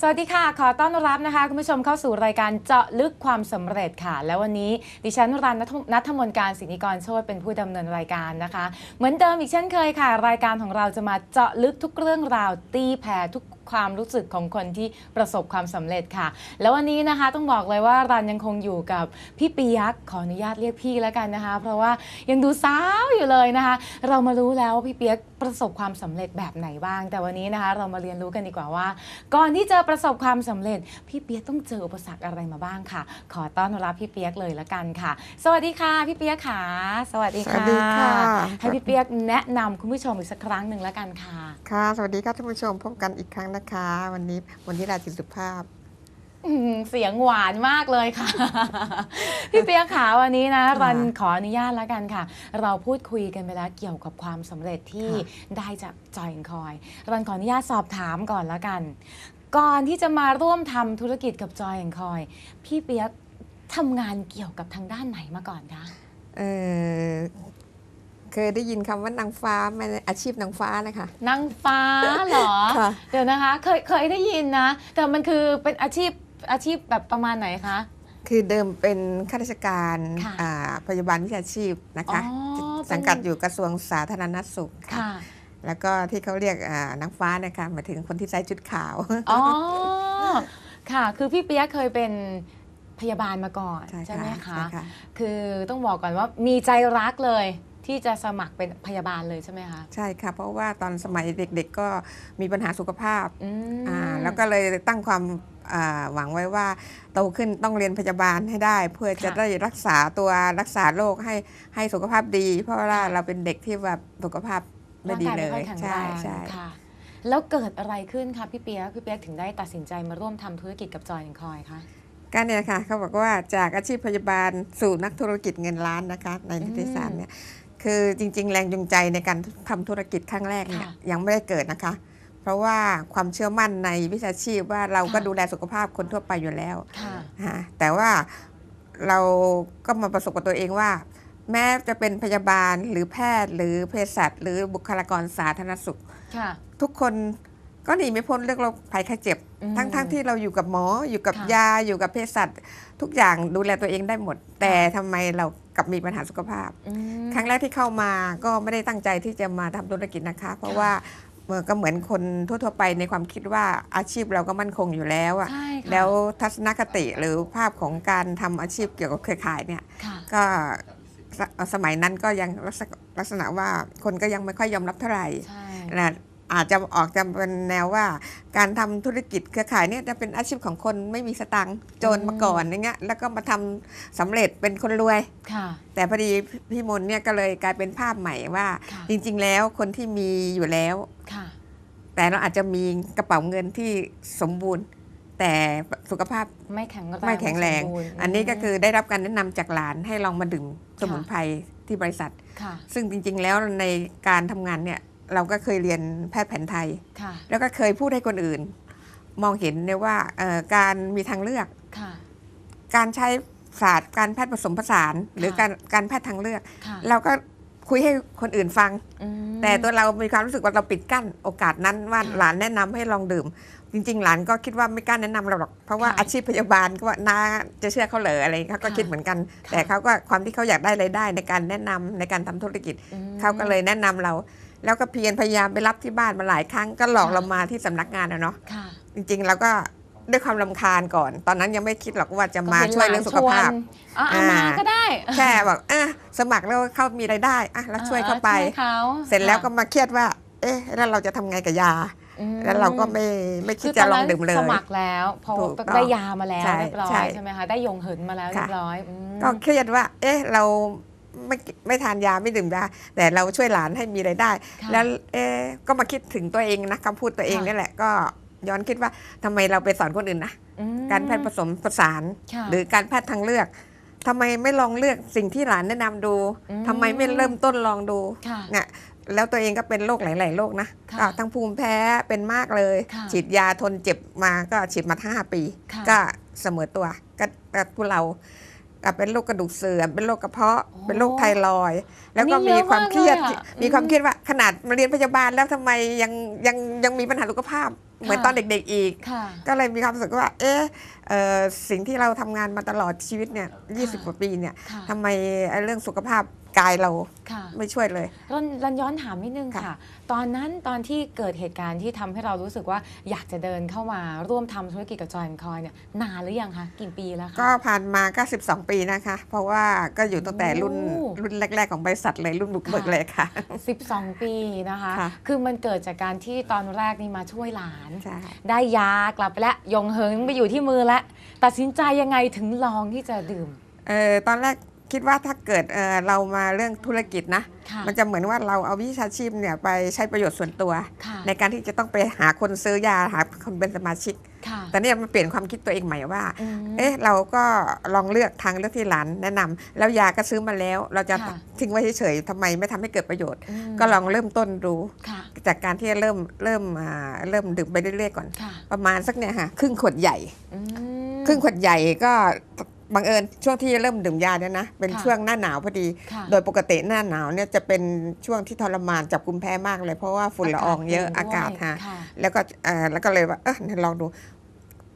สวัสดีค่ะ ขอต้อนรับนะคะ คุณผู้ชมเข้าสู่รายการเจาะลึกความสำเร็จค่ะ แล้ววันนี้ดิฉันรันนัทนัทมนต์การสินิกรโชตเป็นผู้ดำเนินรายการนะคะ เหมือนเดิมอีกเช่นเคยค่ะ รายการของเราจะมาเจาะลึกทุกเรื่องราวตีแผ่ทุก ความรู้สึกของคนที่ประสบความสำเร็จค่ะ แล้ววันนี้นะคะต้องบอกเลยว่ารันยังคงอยู่กับพี่ปียักษ์ขออนุญาตเรียกพี่แล้วกันนะคะ เพราะว่ายังดูสาวอยู่เลยนะคะ เรามารู้แล้วว่าพี่เปียกประสบความสำเร็จแบบไหนบ้าง แต่วันนี้นะคะ เรามาเรียนรู้กันดีกว่าว่า ก่อนที่จะประสบความสำเร็จ พี่เปียกต้องเจออุปสรรคอะไรมาบ้างค่ะ ขอต้อนรับพี่เปียกเลยละกันค่ะ สวัสดีค่ะพี่เปียกค่ะ สวัสดีค่ะสวัสดีค่ะให้พี่เปียกแนะนำคุณผู้ชมอีกสักครั้งหนึ่งละกันค่ะค่ะ สวัสดีค่ะท่านผู้ชมพบกันอีกครั้งนะคะ วันนี้วันนี้ราจิตสุภาพอืมเสียงหวานมากเลยค่ะ พี่เปียกขาวันนี้นะค่ะรันขออนุญาตแล้วกันค่ะ เราพูดคุยกันไปแล้วเกี่ยวกับความสำเร็จที่ค่ะได้จากจอยคอยรันขออนุญาตสอบถามก่อนแล้วกัน ก่อนที่จะมาร่วมทำธุรกิจกับจอยคอย พี่เปียกทำงานเกี่ยวกับทางด้านไหนมาก่อนคะเออ เคยได้ยินคำว่านางฟ้าไหมอาชีพนางฟ้านะคะ นางฟ้าเหรอ ค่ะ เดี๋ยวนะคะ เคยเคยได้ยินนะ แต่มันคือเป็นอาชีพอาชีพแบบประมาณไหนคะ คือเดิมเป็นข้าราชการค่ะอ่าพยาบาลวิชาชีพนะคะ อ๋อเป็น สังกัดอยู่กระทรวงสาธารณสุขค่ะ ค่ะ แล้วก็ที่เขาเรียกอ่านางฟ้านะคะหมายถึงคนที่ใส่ชุดขาว อ๋อ ค่ะ คือพี่เปียกเคยเป็นพยาบาลมาก่อนใช่ไหมค่ะคะใช่ค่ะคือต้องบอกก่อนว่ามีใจรักเลย ที่จะสมัครเป็นพยาบาลเลยใช่ไหมคะ ใช่ค่ะ เพราะว่าตอนสมัยเด็กๆก็มีปัญหาสุขภาพอืมอ่าแล้วก็เลยตั้งความอ่าหวังไว้ว่าโตขึ้นต้องเรียนพยาบาลให้ได้ เพื่อจะค่ะได้รักษาตัวรักษาโรคให้ให้สุขภาพดี เพราะว่าเราเป็นเด็กที่แบบสุขภาพไม่ดีเลร่างกายไม่ค่ยอยแข็งแรใช่งใช่ค่ะแล้วเกิดอะไรขึ้นคะพี่เปียกพี่เปียกถึงได้ตัดสินใจมาร่วมทำธุรกิจกับจอยแอนคอยคะก็เนี่ยค่ะเขาบอกว่าจากอาชีพพยาบาลสู่นักธุรกิจเงินล้านนะคะในนิติศาสตร์เนี่ย คือจริง ๆ แรงจูงใจในการทำธุรกิจครั้งแรกเนี่ยค่ะยังไม่ได้เกิดนะคะ เพราะว่าความเชื่อมั่นในวิชาชีพว่าเราก็ค่ะ ดูแลสุขภาพคนทั่วไปอยู่แล้ว ค่ะฮะแต่ว่าเราก็มาประสบกับตัวเองว่า แม้จะเป็นพยาบาลหรือแพทย์หรือเภสัชหรือบุคลากรสาธารณสุข ค่ะ ทุกคนก็หนีไม่พ้นเรื่องโรคภัยไข้เจ็บ อืมทั้งๆทที่เราอยู่กับหมออยู่กับค่ะ ยาอยู่กับเภสัชทุกอย่างดูแลตัวเองได้หมด แต่ทำไมเรา กลับมีปัญหาสุขภาพอืมครั้งแรกที่เข้ามาก็ไม่ได้ตั้งใจที่จะมาทำธุรกิจนะคะ เพราะค่ะว่าเอ่อก็เหมือนคนทั่ว ๆ ไปในความคิดว่าอาชีพเราก็มั่นคงอยู่แล้วอะใช่ค่ะแล้วทัศนคติหรือภาพของการทำอาชีพเกี่ยวกับเครือข่ายเนี่ยค่ะก็สสมัยนั้นก็ยังลักษณะลักษณะว่าคนก็ยังไม่ค่อยยอมรับเท่าไหร่ใช่นะ อาจจะออกจะเป็นแนวว่า การทำธุรกิจเครือข่ายเนี่ยจะเป็นอาชีพของคนไม่มีสตังค์โจรมาก่อนอย่างเงี้ยแล้วก็มาทำสำเร็จเป็นคนรวยค่ะ แต่พอดีพี่มนต์เนี่ยก็เลยกลายเป็นภาพใหม่ว่าค่ะจริง ๆ แล้วคนที่มีอยู่แล้วค่ะ แต่เราอาจจะมีกระเป๋าเงินที่สมบูรณ์แต่สุขภาพไม่แข็งแรงไม่แข็งแรงสบูอันนี้ก็คือได้รับการแนะนำจากหลานให้ลองมาดื่มสมุนไพรที่บริษัทค่ะซึ่งจริงๆแล้วในการทำงานเนี่ย เราก็เคยเรียนแพทย์แผนไทยค่ะแล้วก็เคยพูดให้คนอื่น มองเห็นเนี่ยว่าเอ่อการมีทางเลือกค่ะการใช้ศาสตร์การแพทย์ผสมผสาน หรือค่ะการการแพทย์ทางเลือกค่ะเราก็คุยให้คนอื่นฟังอืมแต่ตัวเรามีความรู้สึกว่าเราปิดกั้นโอกาสนั้นว่าค่ะหลานแนะนำให้ลองดื่ม จริง ๆ หลานก็คิดว่าไม่กล้าแนะนำเราหรอก เพราะว่าค่ะอาชีพพยาบาลก็ว่าน้าจะเชื่อเขาเหรออะไรเขาก็ค่ะคิดเหมือนกันค่ะแต่เขาก็ความที่เขาอยากได้รายได้ในการแนะนำในการทำธุรกิจอืมเขาก็เลยแนะนำเรา แล้วก็เพียรพยายามไปรับที่บ้านมาหลายครั้งก็หลอกค่ะเรามาที่สำนักงานนะเนาะค่ะจริงๆเราก็ด้วยความลำคาญก่อน ตอนนั้นยังไม่คิดหรอกว่าจะมาก็ป็นช่วยเรื่องสุขภาพหลนชวนอะเอามาอ่าก็ได้แค่บอกเออสมัครแล้วเขามีรายได้อะแล้วช่วยเขาไปออช่วยเขาเสร็จแล้วก็ค่ะมาเครียดว่า เอ๊ะแล้วเราจะทำไงกับยาอืมแล้วเราก็ไม่ไม่คิคืดอตจะอนลองนั้นดื่มเลยสมัครแล้วพอถูกต้องได้ยามาแล้วใช่เรียบร้อใช่ยใช่ไหมคะได้ยงเหินมาแล้วค่ะเรียบร้อยอืมก็เครียดว่า เอ๊ะเรา ไม่ไม่ทานยาไม่ดื่มยาแต่เราช่วยหลานให้มีรายได้ค่ะแล้วเอ๊ะก็มาคิดถึงตัวเองนะคำพูดตัวเองค่ะนี่แหละก็ย้อนคิดว่าทำไมเราไปสอนคนอื่นนะอืมการแพทย์ผสมผสานค่ะหรือการแพทย์ทางเลือกทำไมไม่ลองเลือกสิ่งที่หลานแนะนำดูอืมทำไมไม่เริ่มต้นลองดูค่ะเนี่ยแล้วตัวเองก็เป็นโรคหลาย ๆ โรคนะค่ะก็ทั้งภูมิแพ้เป็นมากเลยค่ะฉีดยาทนเจ็บมาก็ฉีดมาห้าปีค่ะก็เสมอตัวก็ก็พวกเรา ก็เป็นโรคกระดูกเสื่อมเป็นโรคกระเพาะโอ้เป็นโรคไทรอยด์แล้วก็อันนี้มีความเครียดเยอะมากเลยอะมีความอืมเครียดว่าขนาดมาเรียนพยาบาลแล้วทำไมยังยังยังมีปัญหาสุขภาพ เหมือนตอนเด็ก ๆ อีก ค่ะ ก็เลยมีความรู้สึกว่า เอ๊ะเอ่อสิ่งที่เราทำงานมาตลอดชีวิตเนี่ยยีกว่าปีเนี่ยค่ะ ทำไมไอ้เรื่องสุขภาพ กายเราค่ะ ไม่ช่วยเลย รันรันย้อนถามนิดนึงค่ะ ค่ะ ตอนนั้นตอนที่เกิดเหตุการณ์ที่ทำให้เรารู้สึกว่าอยากจะเดินเข้ามาร่วมทำธุรกิจกับจอยคอยเนี่ยนานหรือยังคะกี่ปีแล้วคะ ก็ผ่านมาก็12 ปีนะคะ เพราะว่าก็อยู่ตั้งแต่รุ่นโอ้ รุ่นแรก ๆ ของบริษัทเลยรุ่นบุกเบิกค่ะเลยค่ะ 12 ปีนะคะ ค่ะ คือมันเกิดจากการที่ตอนแรกนี่มาช่วยหลาน ใช่ ได้ยากลับไปแล้วยงเหิงไปอยู่ที่มือแล้ว ตัดสินใจยังไงถึงลองที่จะดื่ม เออตอนแรก คิดว่าถ้าเกิดเออเรามาเรื่องธุรกิจนะค่ะมันจะเหมือนว่าเราเอาวิชาชีพเนี่ยไปใช้ประโยชน์ส่วนตัวค่ะในการที่จะต้องไปหาคนซื้อยาหาคนเป็นสมาชิกค่ะแต่เนี่ยมันเปลี่ยนความคิดตัวเองใหม่ว่าอืมเอ๊ะเราก็ลองเลือกทางเลือกที่หลานแนะนำแล้วยาก็ซื้อมาแล้ว เราจะค่ะทิ้งไว้เฉยๆทำไมไม่ทำให้เกิดประโยชน์อืมก็ลองเริ่มต้นดูค่ะจากการที่เริ่มเริ่มอ่าเริ่มดื่มไปเรื่อยๆก่อนค่ะประมาณสักเนี่ยค่ะครึ่งขวดใหญ่อืมครึ่งขวดใหญ่ก็ บังเอิญช่วงที่เริ่มดื่มยาเนี่ยนะเป็นค่ะช่วงหน้าหนาวพอดี ค่ะโดยปกติหน้าหนาวเนี่ยจะเป็นช่วงที่ทรมานจับกลุ่มแพ้มากเลย เพราะว่าฝุ่นละอองเยอะอากาศด้วยฮะค่ะ แล้วก็เอ่อแล้วก็เลยว่าเออลองดู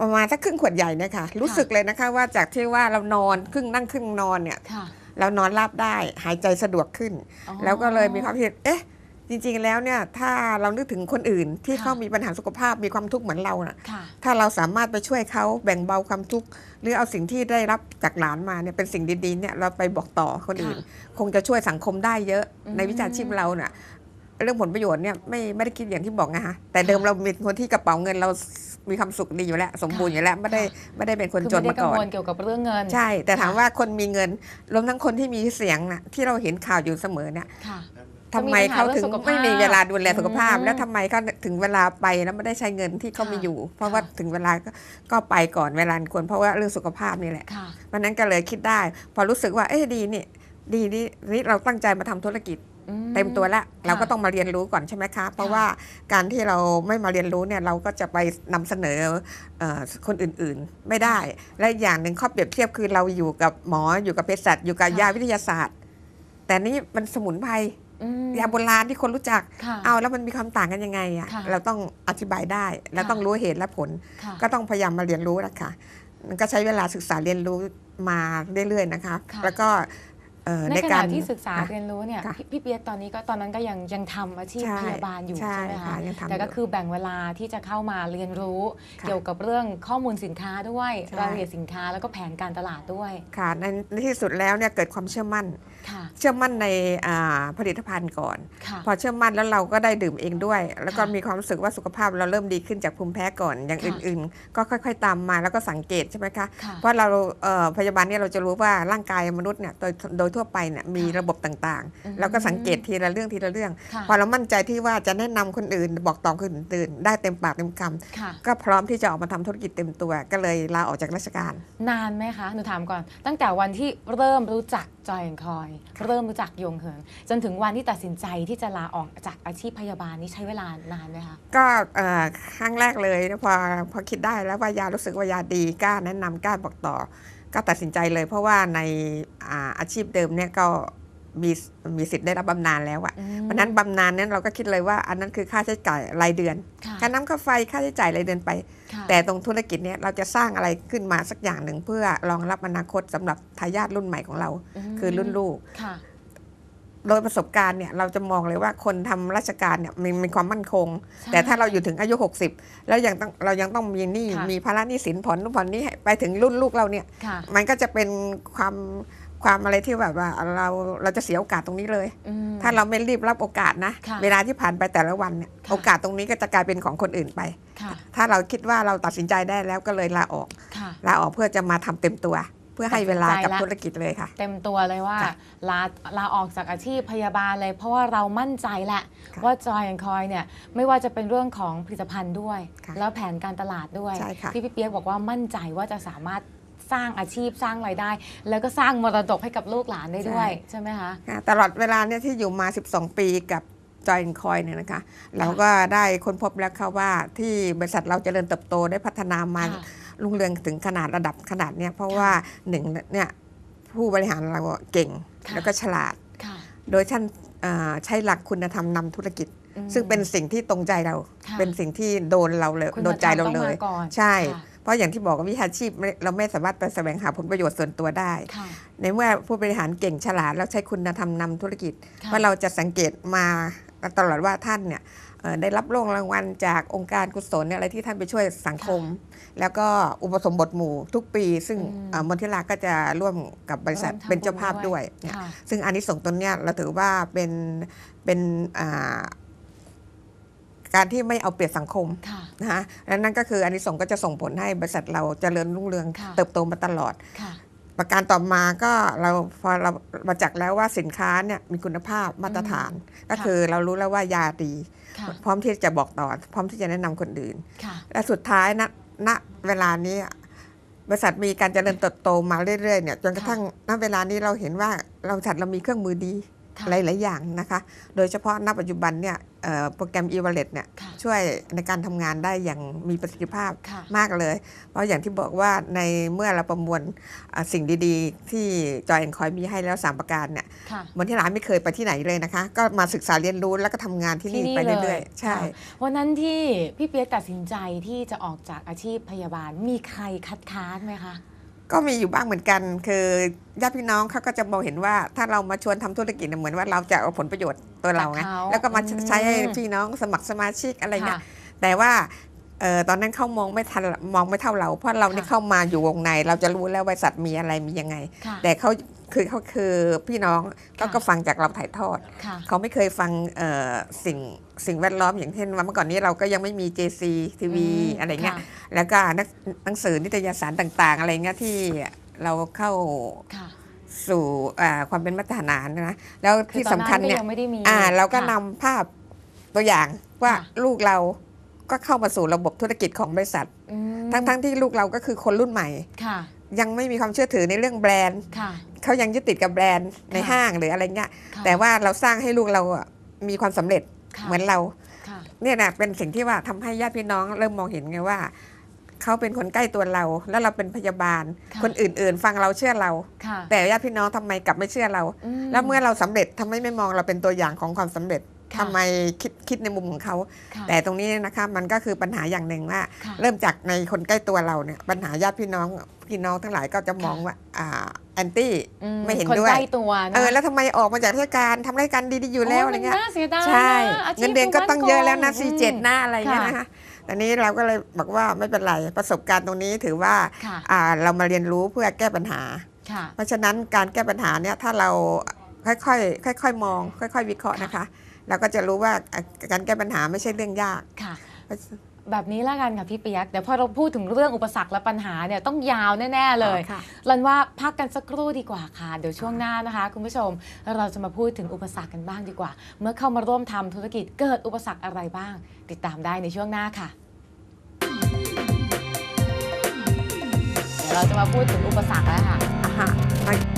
ประมาณสักครึ่งขวดใหญ่เนี่ยค่ะรู้สึกเลยนะคะว่าจากที่ว่าเรานอนครึ่งนั่งครึ่งนอนเนี่ย ค่ะเรานอนราบได้หายใจสะดวกขึ้น อ๋อ แล้วก็เลยมีความคิดเอ๊ะ จริงๆแล้วเนี่ยถ้าเรานึกถึงคนอื่นที่ค่ะ เขามีปัญหาสุขภาพมีความทุกข์เหมือนเราน่ะค่ะ ถ้าเราสามารถไปช่วยเขาแบ่งเบาความทุกข์หรือเอาสิ่งที่ได้รับจากหลานมาเนี่ยเป็นสิ่งดีๆเนี่ยเราไปบอกต่อคนอื่น คงจะช่วยสังคมได้เยอะอืม ในวิชาชีพเราเนี่ยเรื่องผลประโยชน์เนี่ยไม่ไม่ได้คิดอย่างที่บอกนะคะแต่เดิมเราเป็นคนที่กระเป๋าเงินเรามีความสุขดีอยู่แล้ว สมบูรณ์อยู่แล้วไม่ได้ไม่ได้เป็นคนคือจนไม่ได้มากังก่อน วลเกี่ยวกับเรื่องเงิน ใช่ แต่ถามค่ะว่าคนมีเงินรวมทั้งคนที่มีเสียงน่ะที่เราเห็นข่าวอยู่เสมอเนี่ย ค่ะ ทำไมเขาถึงก็มีปัญหาเรื่องสุขภาพไม่มีเวลาดูแลสุขภาพอืมแล้วทำไมเขาถึงเวลาไปแล้วไม่ได้ใช้เงินที่เขาค่ะมีอยู่ เพราะว่าค่ะถึงเวลาก็ก็ไปก่อนเวลาควรเพราะว่าเรื่องสุขภาพนี่แหละค่ะเพราะนั้นก็เลยคิดได้ พอรู้สึกว่าเอ๊ะดีนี่ดีนี่นี่เราตั้งใจมาทำธุรกิจอืเต็มตัวแล้วเราก็ค่ะต้องมาเรียนรู้ก่อนใช่ไหมคะ เพราะว่าการที่เราไม่มาเรียนรู้เนี่ยเราก็จะไปนำเสนอเอ่อคนอื่นๆไม่ได้ และอีกอย่างหนึ่งข้อเปรียบเทียบคือเราอยู่กับหมออยู่กับเภสัชอยู่กับค่ะยาวิทยาศาสตร์ แต่นี่มันสมุนไพรอืม ยาโบราณที่คนรู้จักค่ะเอาแล้วมันมีความต่างกันยังไงอะค่ะเราต้องอธิบายได้แล้วค่ะต้องรู้เหตุและผลค่ะก็ต้องพยายามมาเรียนรู้นะคะมันก็ใช้เวลาศึกษาเรียนรู้มาเรื่อยๆนะคะค่ะแล้วก็เอ่อ ในในขกาณะรที่ศึกษาค่ะเรียนรู้เนี่ยค่ะพี่พี่เปียกตอนนี้ก็ตอนนั้นก็ยังยังทำอาชีพใช่พยาบาลอยู่ใช่ใช่ไหมค่ะคะยังทำแต่ก็อยู่คือแบ่งเวลาที่จะเข้ามาเรียนรู้ค่ะเกี่ยวกับเรื่องข้อมูลสินค้าด้วยใช่รายละเอียดสินค้าแล้วก็แผนการตลาดด้วยค่ะในในที่สุดแล้วเนี่ยเกิดความเชื่อมั่นค่ะเชื่อมั่นในอ่าผลิตภัณฑ์ก่อนค่ะพอเชื่อมั่นแล้วเราก็ได้ดื่มเองด้วย แล้วก็ค่ะมีความรู้สึกว่าสุขภาพเราเริ่มดีขึ้นจากภูมิแพ้ก่อนอย่างค่ะอื่น ๆ ก็ค่อย ๆ ตามมาแล้วก็สังเกตใช่ไหมคะค่ะเพราะเราเอ่อพยาบาลเนี่ยเราจะรู้ว่าร่างกายมนุษย์เนี่ยโดยโดยทั่วไปเนี่ยมีค่ะระบบต่างอืมๆเราก็สังเกตทีละเรื่องทีละเรื่องค่ะพอเรามั่นใจที่ว่าจะแนะนำคนอื่น บอกต่อคนอื่นได้เต็มปากเต็มคค่ะำก็พร้อมที่จะออกมาทำธุรกิจเต็มตัว ก็เลยลาออกจากราชการ นานไหมคะ หนูถามก่อน ตั้งแต่วันที่เริ่มรู้จักจอยแอนคอย เริ่มรู้จักยงเหิน จนถึงวันที่ตัดสินใจที่จะลาออกจากอาชีพพยาบาลนี่ใช้เวลานานไหมคะก็เอ่อครั้งแรกเลยนะพอพอคิดได้แล้วว่ายารู้สึกว่ายาดีกล้าแนะนำกล้าบอกต่อ ก็ตัดสินใจเลย เพราะว่าในอาอาชีพเดิมเนี่ยก็มีมีสิทธิ์ได้รับบำนาญแล้วอะอืมเพราะฉะนั้นบำนาญนั้นเราก็คิดเลยว่าอันนั้นคือค่าใช้จ่ายรายเดือนค่ะค่าน้ำค่าไฟค่าใช้จ่ายรายเดือนไปค่ะแต่ตรงธุรกิจเนี่ยเราจะสร้างอะไรขึ้นมาสักอย่างหนึ่งเพื่อรองรับอนาคตสำหรับทายาทรุ่นใหม่ของเรามคือรุ่นลูกค่ะ โดยประสบการณ์เนี่ยเราจะมองเลยว่าคนทำราชการเนี่ยมีมีความมั่นคงใช่แต่ถ้าเราอยู่ถึงอายุ 60 แล้วยังต้องเรายังต้องมีหนี้ค่ะมีภาระหนี้สินผ่อนนู่นผ่อนนี้ให้ไปถึงรุ่นลูกเราเนี่ยค่ะมันก็จะเป็นความความอะไรที่แบบว่าเราเราจะเสียโอกาสตรงนี้เลยอืมถ้าเราไม่รีบรับโอกาสนะค่ะเวลาที่ผ่านไปแต่ละวันเนี่ยค่ะโอกาสตรงนี้ก็จะกลายเป็นของคนอื่นไปค่ะถ้าเราคิดว่าเราตัดสินใจได้แล้วก็เลยลาออกค่ะลาออกเพื่อจะมาทำเต็มตัว เพื่อให้เวลากับตัดสินใจละธุรกิจเลยค่ะ เต็มตัวเลยว่าค่ะลาลาออกจากอาชีพพยาบาลเลย เพราะว่าเรามั่นใจแหละค่ะว่าจอยแอนคอยเนี่ยไม่ว่าจะเป็นเรื่องของผลิตภัณฑ์ด้วยค่ะแล้วแผนการตลาดด้วยใช่ค่ะที่พี่เปียกบอกว่ามั่นใจว่าจะสามารถสร้างอาชีพสร้างรายได้ แล้วก็สร้างมรดกให้กับลูกหลานได้ด้วยใช่ไหมคะค่ะตลอดเวลาเนี่ยที่อยู่มา 12 ปีกับจอยคอยเนี่ยนะคะเราก็ได้ค้นพบแล้วค่ะว่าที่บริษัทเราเจริญเติบโตได้พัฒนามา ค่ะรุ่งเรืองถึงขนาดระดับขนาดเนี้ยเพราะว่าหนึ่งเนี่ยผู้บริหารเราเก่งค่ะแล้วก็ฉลาดค่ะโดยท่านเอ่อใช้หลักคุณธรรมนำธุรกิจอืมซึ่งเป็นสิ่งที่ตรงใจเราค่ะเป็นสิ่งที่โดนเราเลยคุณโดนใจเราธรรมเลต้องยมาก่อนใช่ค่ะเพราะอย่างที่บอกว่าวิชาชีพไม่เราไม่สามารถไปแสวงหาผลประโยชน์ส่วนตัวได้ค่ะในเมื่อผู้บริหารเก่งฉลาดแล้วใช้คุณธรรมนำธุรกิจค่ะว่าเราจะสังเกตมาตลอดว่าท่านเนี่ยเอ่อ ได้รับโล่รางวัลจากองค์การกุศลเนี่ยอะไรที่ท่านไปช่วยสังคม แล้วก็อุปสมบทหมู่ทุกปี ซึ่งอืมเอ่อมนทิลาก็จะร่วมกับบริษัทร่วมทำเป็นเจ้าภาพบุญด้ด้ววยยเนี่ยค่ะซึ่งอันนี้ส่งส์ตนเนี่ยเราถือว่าเป็นเป็นอ่าการที่ไม่เอาเปรียบสังคมค่ะนะคะและนั่นก็คืออันนี้ส่งส์ก็จะส่งผลให้บริษัทเราเจริญรุ่งเรืองค่ะเติบโตมาตลอดค่ะ ประการต่อมาก็เราพอเรามาจักแล้วว่าสินค้าเนี่ยมีคุณภาพมาตรฐาน ก็ค่ะคือเรารู้แล้วว่ายาดีค่ะพร้อมที่จะบอกต่อ พร้อมที่จะแนะนำคนอื่นค่ะและสุดท้ายณณเวลานี้บริษัทมีการเจริญเติบโตมาเรื่อยๆเนี่ยจนกระทั่งณเวลานี้เราเห็นว่าเราบริษัทเรามีเครื่องมือดีค่ะ หลาย ๆ อย่างนะคะ โดยเฉพาะณปัจจุบันเนี่ยเอ่อโปรแกรม e-wallet เนี่ยค่ะช่วยในการทำงานได้อย่างมีประสิทธิภาพค่ะมากเลย เพราะอย่างที่บอกว่าในเมื่อเราประมวลอ่าสิ่งดีๆ ที่จอยแอนคอยมีให้แล้ว 3 ประการเนี่ยค่ะบนที่ร้านไม่เคยไปที่ไหนเลยนะคะ ก็มาศึกษาเรียนรู้แล้วก็ทำงานที่นี่ไปเรื่อย ๆ ใช่ค่ะวันนั้นที่พี่เปียกตัดสินใจที่จะออกจากอาชีพพยาบาลมีใครคัดค้านไหมคะ ก็มีอยู่บ้างเหมือนกัน คือญาติพี่น้องเขาก็จะมองเห็นว่า ถ้าเรามาชวนทำธุรกิจเนี่ยเหมือนว่าเราจะเอาผลประโยชน์ตัวเราไงจากเขาแล้วก็มาอืมใช้ให้พี่น้องสมัครสมาชิกอะไรเงี้ค่ะยแต่ว่าเอ่อตอนนั้นเขามองไม่ทันมองไม่เท่าเรา เพราะเราเนี่ยค่ะเข้ามาอยู่วงใน เราจะรู้แล้วบริษัทมีอะไรมียังไงค่ะแต่เขา คือเขาคือพี่น้องก็ค่ะก็ฟังจากเราถ่ายทอดค่ะเขาไม่เคยฟังเอ่อสิ่งสิ่งแวดล้อมอย่างเช่นว่าเมื่อก่อนนี้เราก็ยังไม่มี JC TV อืมอะไรเงี้ยค่ะแล้วก็หนังหนังสือนิตยสารต่างๆ อะไรเงี้ยที่เราเข้าค่ะสู่อ่าความเป็นมาตรฐานนะแล้วคือที่ตอนสำคัญก็เนี่ยยังไม่ได้มีอ่าเราก็ค่ะนำภาพตัวอย่างว่าค่ะลูกเราก็เข้ามาสู่ระบบธุรกิจของบริษัทอืมทั้งๆที่ลูกเราก็คือคนรุ่นใหม่ค่ะยังไม่มีความเชื่อถือในเรื่องแบรนด์ค่ะ เขายังยึดติดกับแบรนด์ในค่ะห้างหรืออะไรเงี้ยค่ะแต่ว่าเราสร้างให้ลูกเราอะมีความสำเร็จค่ะเหมือนเราค่ะเนี่ยนะเป็นสิ่งที่ว่าทำให้ญาติพี่น้องเริ่มมองเห็นไงว่าเขาเป็นคนใกล้ตัวเรา แล้วเราเป็นพยาบาลค่ะคนอื่นๆ ฟังเราเชื่อเราค่ะแต่ญาติพี่น้องทำไมกลับไม่เชื่อเราอืมแล้วเมื่อเราสำเร็จทำไมไม่มองเราเป็นตัวอย่างของความสำเร็จค่ะทำไมคิดคิดในมุมของเขาค่ะแต่ตรงนี้นะคะมันก็คือปัญหาอย่างหนึ่งว่าค่ะเริ่มจากในคนใกล้ตัวเราเนี่ยปัญหาญาติพี่น้องพี่น้องทั้งหลายก็จะมองค่ะว่าอ่า แอนตี้อืไม่เห็นคนด้วยใกล้ตัวนะเออแล้วทำไมออกมาจากราชการทำราชการดีๆอยู่แล้วโอะไรเงี้ยมันน่าเสียดายใช่ะอาชีพเงินเดือนก็ต้องเยอะแล้วนะมั่ซีคงเจ็ดอืมหน้าอะไรเงี้ยค่ะนะคะตอนนี้เราก็เลยบอกว่าไม่เป็นไรประสบการณ์ตรงนี้ถือว่าค่ะอ่าเรามาเรียนรู้เพื่อแก้ปัญหาค่ะเพราะฉะนั้นการแก้ปัญหาเนี่ยถ้าเราค่อยๆค่อยๆมอง ค่อย ๆ วิเคราะห์นะคะ เราก็จะรู้ว่าอะการแก้ปัญหาไม่ใช่เรื่องยากค่ะ แบบนี้ละกันค่ะพี่เปียกเดี๋ยวพอเราพูดถึงเรื่องอุปสรรคและปัญหาเนี่ยต้องยาวแน่ ๆ เลยค่ะรันว่าพักกันสักครู่ดีกว่าค่ะ เดี๋ยวช่วงหน้านะคะ คุณผู้ชมเราจะมาพูดถึงอุปสรรคกันบ้างดีกว่า เมื่อเข้ามาร่วมทำธุรกิจเกิดอุปสรรคอะไรบ้าง ติดตามได้ในช่วงหน้าค่ะเดี๋ยวเราจะมาพูดถึงอุปสรรคแล้วค่ะอะฮะ